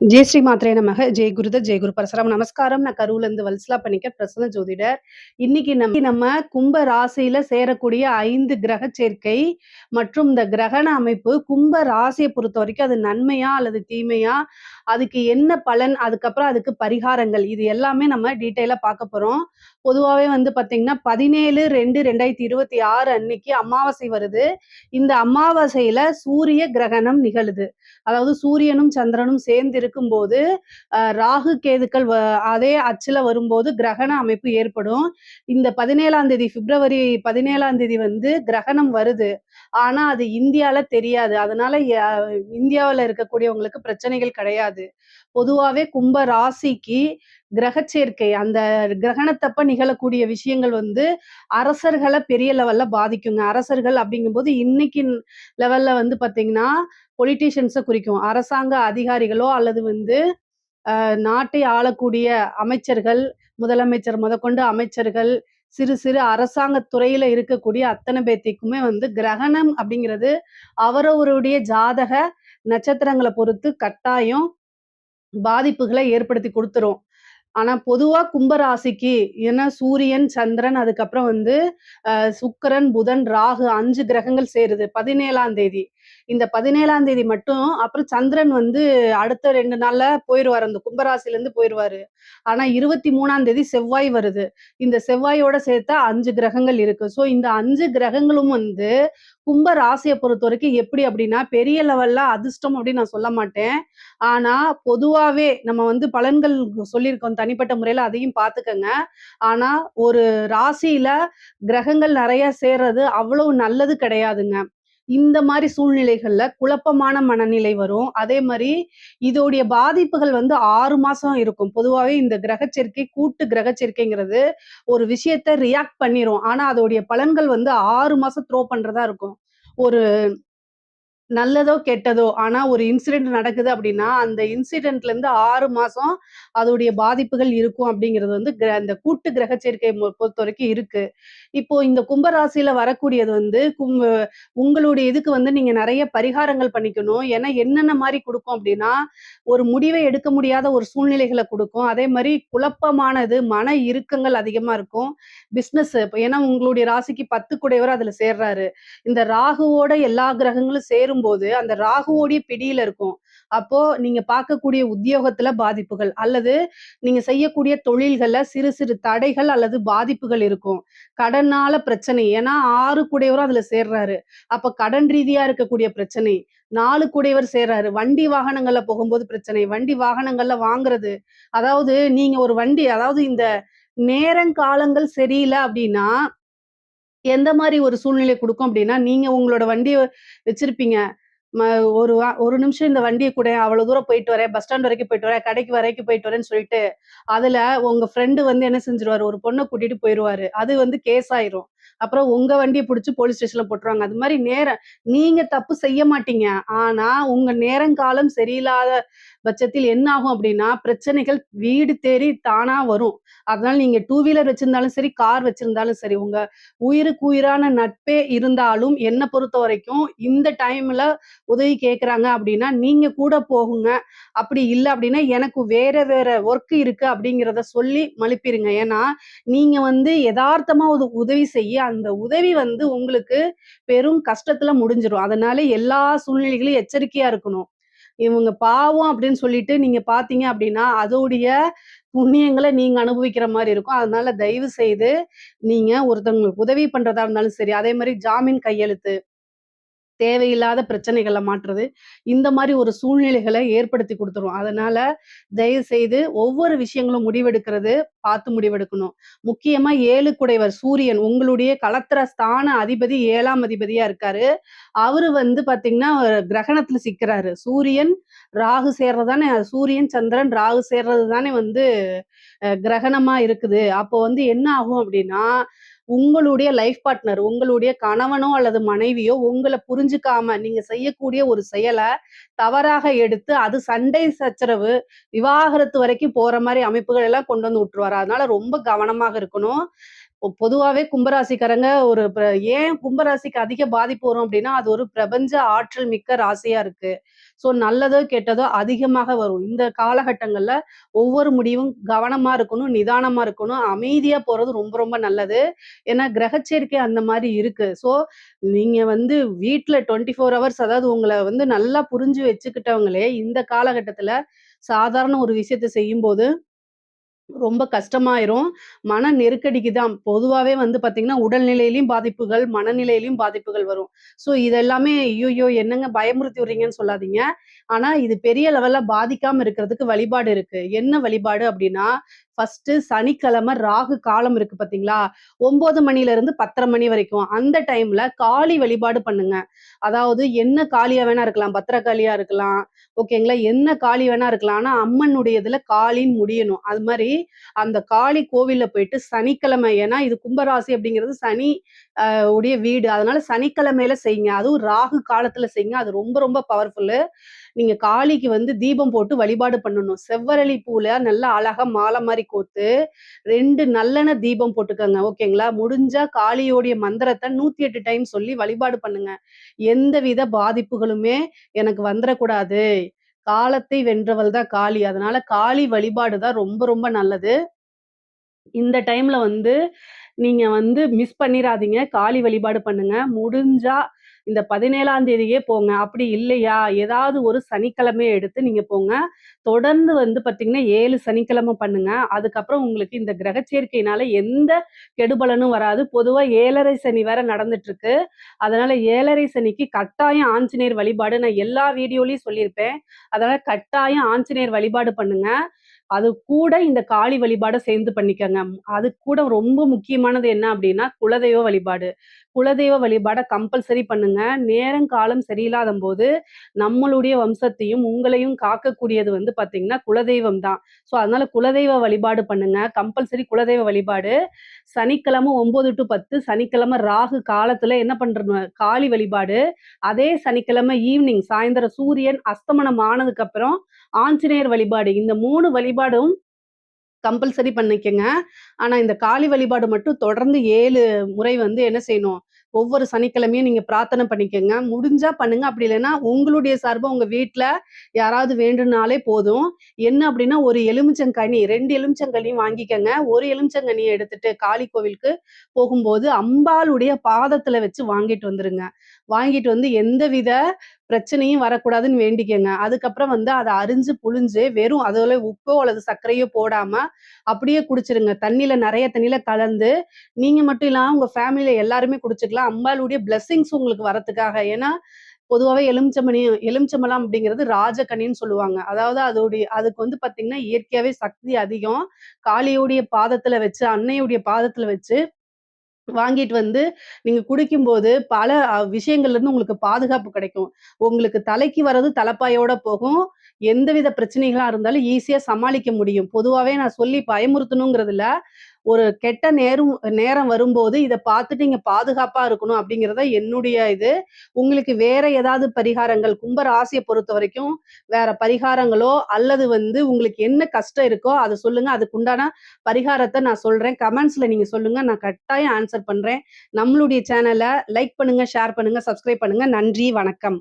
ஜெய் ஸ்ரீ மாத்திரை நமக. ஜெய் குருத ஜெய் குரு பரசுராம். நமஸ்காரம். நான் கரூர்ல இருந்து வல்சலா பண்ணிக்க பிரசன்ன ஜோதிடர். இன்னைக்கு நம்ம நம்ம கும்ப ராசியில சேரக்கூடிய ஐந்து கிரக சேர்க்கை மற்றும் இந்த கிரகண அமைப்பு கும்ப ராசியை பொறுத்த வரைக்கும் அது நன்மையா அல்லது தீமையா அதுக்கு என்ன பலன் அதுக்கப்புறம் அதுக்கு பரிகாரங்கள் இது எல்லாமே நம்ம டீட்டெயிலாக பார்க்க போகிறோம் பொதுவாகவே வந்து பார்த்தீங்கன்னா பதினேழு ரெண்டு ரெண்டாயிரத்தி இருபத்தி ஆறு அன்னைக்கு அமாவாசை வருது. இந்த அமாவாசையில் சூரிய கிரகணம் நிகழுது. அதாவது சூரியனும் சந்திரனும் சேர்ந்து இருக்கும்போது ராகு கேதுக்கள் அதே அச்சில் வரும்போது கிரகண அமைப்பு ஏற்படும். இந்த பதினேழாம் தேதி பிப்ரவரி பதினேழாம் தேதி வந்து கிரகணம் வருது. ஆனா அது இந்தியால தெரியாது. அதனால இந்தியாவில் இருக்கக்கூடியவங்களுக்கு பிரச்சனைகள் கிடையாது. பொதுவாவே கும்ப ராசிக்கு கிரக சேர்க்கை அந்த கிரகணத்தப்ப நிகழக்கூடிய விஷயங்கள் வந்து அரசர்களை பெரிய லெவல்ல பாதிக்குங்க. அரசர்கள் அப்படிங்கும்போது இன்னைக்கு லெவல்ல வந்து பாத்தீங்கன்னா பொலிட்டீஷியன்ஸை குறிக்கும். அரசாங்க அதிகாரிகளோ அல்லது வந்து நாட்டை ஆளக்கூடிய அமைச்சர்கள் முதலமைச்சர் முதற்கொண்டு அமைச்சர்கள் சிறு சிறு அரசாங்க துறையில இருக்கக்கூடிய அத்தனை பேத்திக்குமே வந்து கிரகணம் அப்படிங்கிறது அவரவருடைய ஜாதக நட்சத்திரங்களை பொறுத்து கட்டாயம் பாதிப்புகளை ஏற்படுத்தி கொடுத்துரும். ஆனா பொதுவா கும்பராசிக்கு ஏன்னா சூரியன் சந்திரன் அதுக்கப்புறம் வந்து சுக்கரன் புதன் ராகு அஞ்சு கிரகங்கள் சேருது. பதினேழாம் தேதி. இந்த பதினேழாம் தேதி மட்டும் அப்புறம் சந்திரன் வந்து அடுத்த ரெண்டு நாள்ல போயிடுவார் அந்த கும்பராசில இருந்து போயிடுவாரு ஆனா இருபத்தி மூணாம் தேதி செவ்வாய் வருது. இந்த செவ்வாயோட சேர்த்தா அஞ்சு கிரகங்கள் இருக்கு. ஸோ இந்த அஞ்சு கிரகங்களும் வந்து கும்ப ராசியை பொறுத்த வரைக்கும் எப்படி அப்படின்னா பெரிய லெவல்ல அதிர்ஷ்டம் அப்படின்னு நான் சொல்ல மாட்டேன். ஆனா பொதுவாவே நம்ம வந்து பலன்கள் சொல்லியிருக்கோம். தனிப்பட்ட முறையில அதையும் பார்த்துக்கங்க. ஆனா ஒரு ராசியில கிரகங்கள் நிறைய சேர்றது அவ்வளவு நல்லது கிடையாதுங்க. இந்த மாதிரி சூழ்நிலைகள்ல குழப்பமான மனநிலை வரும். அதே மாதிரி இதோடைய பாதிப்புகள் வந்து ஆறு மாசம் இருக்கும். பொதுவாகவே இந்த கிரகச்சேர்க்கை கூட்டு கிரகச்சேர்க்கைங்கிறது ஒரு விஷயத்த ரியாக்ட் பண்ணிரும். ஆனா அதோடைய பலன்கள் வந்து ஆறு மாசம் த்ரோ பண்றதா இருக்கும். ஒரு நல்லதோ கெட்டதோ ஆனா ஒரு இன்சிடென்ட் நடக்குது அப்படின்னா அந்த இன்சிடென்ட்ல இருந்து ஆறு மாசம் அதோடைய பாதிப்புகள் இருக்கும் அப்படிங்கிறது வந்து அந்த கூட்டு கிரக சேர்க்கை பொறுத்த வரைக்கும் இருக்கு. இப்போ இந்த கும்பராசியில வரக்கூடியது வந்து உங்களுடைய இதுக்கு வந்து நீங்க நிறைய பரிகாரங்கள் பண்ணிக்கணும். ஏன்னா என்னென்ன மாதிரி கொடுக்கும் அப்படின்னா ஒரு முடிவை எடுக்க முடியாத ஒரு சூழ்நிலைகளை கொடுக்கும். அதே மாதிரி குழப்பமானது மன இறுக்கங்கள் அதிகமா இருக்கும். பிசினஸ் ஏன்னா உங்களுடைய ராசிக்கு பத்து குடையவர் அதுல சேர்றாரு. இந்த ராகுவோட எல்லா கிரகங்களும் சேரும் போது அந்த ராகுவோடைய பிடியில இருக்கும். அப்போ நீங்க பார்க்கக்கூடிய உத்தியோகத்துல பாதிப்புகள் அல்லது நீங்க செய்யக்கூடிய தொழில்கள்ல சிறு சிறு தடைகள் அல்லது பாதிப்புகள் இருக்கும். கடனால பிரச்சனை. ஏன்னா ஆறு கூடையவரும் அதுல சேர்றாரு. அப்ப கடன் ரீதியா இருக்கக்கூடிய பிரச்சனை. நாலு கூடையவர் சேர்றாரு. வண்டி வாகனங்கள்ல போகும்போது பிரச்சனை. வண்டி வாகனங்கள்ல வாங்குறது. அதாவது நீங்க ஒரு வண்டி அதாவது இந்த நேரங்காலங்கள் சரியில்லை அப்படின்னா எந்த மாதிரி ஒரு சூழ்நிலை கொடுக்கும் அப்படின்னா, நீங்க உங்களோட வண்டியை வச்சிருப்பீங்க. ம ஒரு வா ஒரு நிமிஷம் இந்த வண்டியை கூட அவ்வளவு தூரம் போயிட்டு வரேன். பஸ் ஸ்டாண்ட் வரைக்கும் போயிட்டு வரேன். கடைக்கு வரைக்கும் போயிட்டு வரேன்னு சொல்லிட்டு, அதுல உங்க ஃப்ரெண்டு வந்து என்ன செஞ்சிருவாரு ஒரு பொண்ண கூட்டிட்டு போயிருவாரு. அது வந்து கேஸ் ஆயிரும். அப்புறம் உங்க வண்டியை பிடிச்சி போலீஸ் ஸ்டேஷன்ல போட்டுருவாங்க. அது மாதிரி நேரம் நீங்க தப்பு செய்ய மாட்டீங்க. ஆனா, உங்க நேரங்காலம் சரியில்லாத பட்சத்தில் என்ன ஆகும் அப்படின்னா, பிரச்சனைகள் வீடு தேடி தானா வரும். அதனால நீங்க டூ வீலர் வச்சிருந்தாலும் சரி, கார் வச்சிருந்தாலும் சரி, உங்க உயிருக்கு உயிரான நட்பே இருந்தாலும் என்ன பொறுத்த வரைக்கும் இந்த டைம்ல உதவி கேட்குறாங்க அப்படின்னா, நீங்க கூட போகுங்க. அப்படி இல்லை அப்படின்னா, எனக்கு வேற வேற ஒர்க் இருக்கு அப்படிங்கிறத சொல்லி மழுப்பிடுங்க ஏன்னா, நீங்க வந்து யதார்த்தமா ஒரு உதவி செய்ய அந்த உதவி வந்து உங்களுக்கு பெரும் கஷ்டத்துல முடிஞ்சிடும் அதனால எல்லா சூழ்நிலைகளையும் எச்சரிக்கையா இருக்கணும். இவங்க பாவம் அப்படின்னு சொல்லிட்டு நீங்க பாத்தீங்க அப்படின்னா, அதோடைய புண்ணியங்களை நீங்க அனுபவிக்கிற மாதிரி இருக்கும். அதனால தயவு செய்து நீங்க ஒருத்தவங்களுக்கு உதவி பண்றதா இருந்தாலும் சரி, அதே மாதிரி ஜாமீன் கையெழுத்து தேவையில்லாத பிரச்சனைகளை மாற்றுறது. இந்த மாதிரி ஒரு சூழ்நிலைகளை ஏற்படுத்தி கொடுத்துரும் அதனால தயவு செய்து ஒவ்வொரு விஷயங்களும் முடிவெடுக்கிறது பார்த்து முடிவெடுக்கணும். முக்கியமா ஏழு குடைவர் சூரியன் உங்களுடைய களத்திர ஸ்தான அதிபதி ஏழாம் அதிபதியா இருக்காரு. அவரு வந்து பாத்தீங்கன்னா கிரகணத்துல சிக்கிறாரு. சூரியன், ராகு சேர்றது தானே சூரியன், சந்திரன், ராகு சேர்றது தானே வந்து கிரகணமா இருக்குது. அப்போ வந்து என்ன ஆகும் அப்படின்னா உங்களுடைய லைஃப் பார்ட்னர், உங்களுடைய கணவனோ அல்லது மனைவியோ உங்கள புரிஞ்சுக்காம நீங்க செய்யக்கூடிய ஒரு செயலை தவறாக எடுத்து, அது சண்டை சச்சரவு, விவாகரத்து வரைக்கும் போற மாதிரி அமைப்புகள் எல்லாம் கொண்டு வந்து விட்டுருவாரு. அதனால ரொம்ப கவனமாக இருக்கணும். பொதுவாகவே கும்பராசிக்காரங்க ஒரு ஏன் கும்பராசிக்கு அதிக பாதிப்பு வரும் அப்படின்னா அது ஒரு பிரபஞ்ச ஆற்றல் மிக்க ராசியா இருக்கு. ஸோ நல்லதோ, கெட்டதோ அதிகமாக வரும். இந்த காலகட்டங்கள்ல ஒவ்வொரு முடிவும் கவனமா இருக்கணும், நிதானமா இருக்கணும், அமைதியா போறது ரொம்ப ரொம்ப நல்லது. ஏன்னா கிரகச்சேர்க்கை அந்த மாதிரி இருக்கு. ஸோ நீங்க வந்து வீட்டில் டுவெண்ட்டி ஃபோர் ஹவர்ஸ் அதாவது உங்களை வந்து நல்லா புரிஞ்சு வச்சுக்கிட்டவங்களே, இந்த காலகட்டத்துல சாதாரண ஒரு விஷயத்த செய்யும்போது ரொம்ப கஷ்டமாயிரும். மன நெருக்கடிக்கு தான். பொதுவாவே வந்து பார்த்தீங்கன்னா, உடல்நிலையிலையும் பாதிப்புகள், மனநிலையிலையும் பாதிப்புகள் வரும். ஸோ இதெல்லாமே ஐய்யய்யோ! என்னங்க பயமுறுத்தி விடுறீங்கன்னு சொல்லாதீங்க. ஆனா இது பெரிய லெவல்ல பாதிக்காம இருக்கிறதுக்கு வழிபாடு இருக்கு. என்ன வழிபாடு அப்படின்னா ஃபர்ஸ்ட்டு சனிக்கிழமை ராகு காலம் இருக்கு பார்த்தீங்களா? 9 மணிலருந்து 10:30 மணி வரைக்கும். அந்த டைம்ல காளி வழிபாடு பண்ணுங்க. அதாவது என்ன காளியா வேணா இருக்கலாம். பத்திரகாளியா இருக்கலாம். ஓகேங்களா? என்ன காளி வேணா இருக்கலாம். ஆனா அம்மனுடைய இதுல காளின்னு முடியணும். அது மாதிரி அந்த காளி கோவில்ல போயிட்டு சனிக்கிழமை ஏன்னா இது கும்பராசி அப்படிங்கிறது சனி உடைய வீடு. அதனால சனிக்கிழமையில செய்யுங்க. அதுவும் ராகு காலத்துல செய்யுங்க. அது ரொம்ப ரொம்ப பவர்ஃபுல்லு. நீங்க காளிக்கு வந்து தீபம் போட்டு வழிபாடு பண்ணணும். செவ்வரளி பூல நல்லா அழகா மாலை மாதிரி கோர்த்து 2 நல்லெண்ணெய் தீபம் போட்டுக்கோங்க ஓகேங்களா? முடிஞ்சா காளியோடைய மந்திரத்தை நூத்தி எட்டு டைம் சொல்லி வழிபாடு பண்ணுங்க. எந்தவித பாதிப்புகளுமே எனக்கு வந்துடக்கூடாது காலத்தை வென்றவள் தான் காளி. அதனால காளி வழிபாடு தான் ரொம்ப ரொம்ப நல்லது. இந்த டைம்ல வந்து நீங்க வந்து மிஸ் பண்ணிடாதீங்க காளி வழிபாடு பண்ணுங்க. முடிஞ்சா இந்த 17ஆம் தேதியே போங்க. அப்படி இல்லையா, ஏதாவது ஒரு சனிக்கிழமையை எடுத்து நீங்க போங்க. தொடர்ந்து வந்து பார்த்தீங்கன்னா, ஏழு சனிக்கிழமை பண்ணுங்க. அதுக்கப்புறம் உங்களுக்கு இந்த கிரக சேர்க்கையினால எந்த கெடுபலனும் வராது. பொதுவா ஏழரை சனி வேற நடந்துட்டுருக்கு. அதனால ஏழரை சனிக்கு கட்டாயம் ஆஞ்சநேயர் வழிபாடு நான் எல்லா வீடியோலயும் சொல்லியிருப்பேன். அதனால கட்டாயம் ஆஞ்சநேயர் வழிபாடு பண்ணுங்க. அது கூட இந்த காளி வழிபாடை சேர்ந்து பண்ணிக்கங்க. அது கூட ரொம்ப முக்கியமானது என்ன அப்படின்னா குலதெய்வ வழிபாடு. குலதெய்வ வழிபாடை கம்பல்சரி பண்ணுங்க. நேரம், காலம் சரியில்லாதம்போது, நம்மளுடைய வம்சத்தையும், உங்களையும் காக்கக்கூடியது வந்து பார்த்தீங்கன்னா, குலதெய்வம் தான். ஸோ அதனால குலதெய்வ வழிபாடு பண்ணுங்க. கம்பல்சரி குலதெய்வ வழிபாடு. சனிக்கிழமை 9 டூ 10 சனிக்கிழமை ராகு காலத்துல என்ன பண்றோம் காளி வழிபாடு. அதே சனிக்கிழமை ஈவினிங் சாயந்தரம் சூரியன் அஸ்தமனம் ஆனதுக்கப்புறம் ஆஞ்சநேயர் வழிபாடு. இந்த மூணு வழி வழிபாடும் கம்பல்சரி பண்ணிக்கங்க. ஆனா இந்த காளி வழிபாடு மட்டும் தொடர்ந்து ஏழு முறை வந்து என்ன செய்யணும், ஒவ்வொரு சனிக்கிழமையும் நீங்க பிரார்த்தனை பண்ணிக்கோங்க முடிஞ்சா பண்ணுங்க. அப்படி இல்லைன்னா உங்களுடைய சார்பா உங்க வீட்டுல யாராவது வேண்டுனாலே போதும். என்ன அப்படின்னா ஒரு எலுமிச்சங்கனி ரெண்டு எலுமிச்சங்கனியும் வாங்கிக்கங்க. ஒரு எலுமிச்சங்கனியை எடுத்துட்டு காளி கோவிலுக்கு போகும்போது, அம்பாளுடைய பாதத்துல வச்சு வாங்கிட்டு வந்துருங்க. வாங்கிட்டு வந்து எந்த வித பிரச்சனையும் வரக்கூடாதுன்னு வேண்டிக்கங்க. அதுக்கப்புறம் வந்து அதை அரிஞ்சு, புழிஞ்சு வெறும் அதில் உப்போ அல்லது சர்க்கரையோ போடாம அப்படியே குடிச்சிருங்க. தண்ணியில நிறைய தண்ணியில கலந்து, நீங்க மட்டும் இல்லாம உங்க ஃபேமிலியில எல்லாருமே குடிச்சுக்கலாம். அம்பாளுடைய பிளெஸ்ஸிங்ஸ் உங்களுக்கு வரத்துக்காக ஏன்னா, பொதுவாகவே எலுமிச்சமணி எலுமிச்சம்பழம் அப்படிங்கிறது ராஜகனின்னு சொல்லுவாங்க. அதாவது அதோடைய அதுக்கு வந்து பார்த்தீங்கன்னா, இயற்கையாகவே சக்தி அதிகம். காளியோடைய பாதத்தில் வச்சு, அன்னையுடைய பாதத்தில் வச்சு வாங்கிட்டு வந்து நீங்க குடிக்கும்போது பல விஷயங்கள்ல இருந்து உங்களுக்கு பாதுகாப்பு கிடைக்கும். உங்களுக்கு தலைக்கு வர்றது தலைப்பாயோட போகும். எந்தவித பிரச்சனைகளா இருந்தாலும் ஈஸியா சமாளிக்க முடியும். பொதுவாவே நான் சொல்லி பயமுறுத்தணுங்கிறதுல ஒரு கெட்ட நேரும் நேரம் வரும்போது இதை பார்த்துட்டு நீங்க பாதுகாப்பா இருக்கணும் அப்படிங்கிறது தான் என்னுடைய இது. உங்களுக்கு வேற ஏதாவது பரிகாரங்கள் கும்ப பொறுத்த வரைக்கும் வேற பரிகாரங்களோ, அல்லது வந்து உங்களுக்கு என்ன கஷ்டம் இருக்கோ அதை சொல்லுங்க. அதுக்குண்டான பரிகாரத்தை நான் சொல்றேன். கமெண்ட்ஸ்ல நீங்க சொல்லுங்க. நான் கட்டாயம் ஆன்சர் பண்றேன். நம்மளுடைய சேனலை லைக் பண்ணுங்க, ஷேர் பண்ணுங்க, சப்ஸ்கிரைப் பண்ணுங்க. நன்றி, வணக்கம்.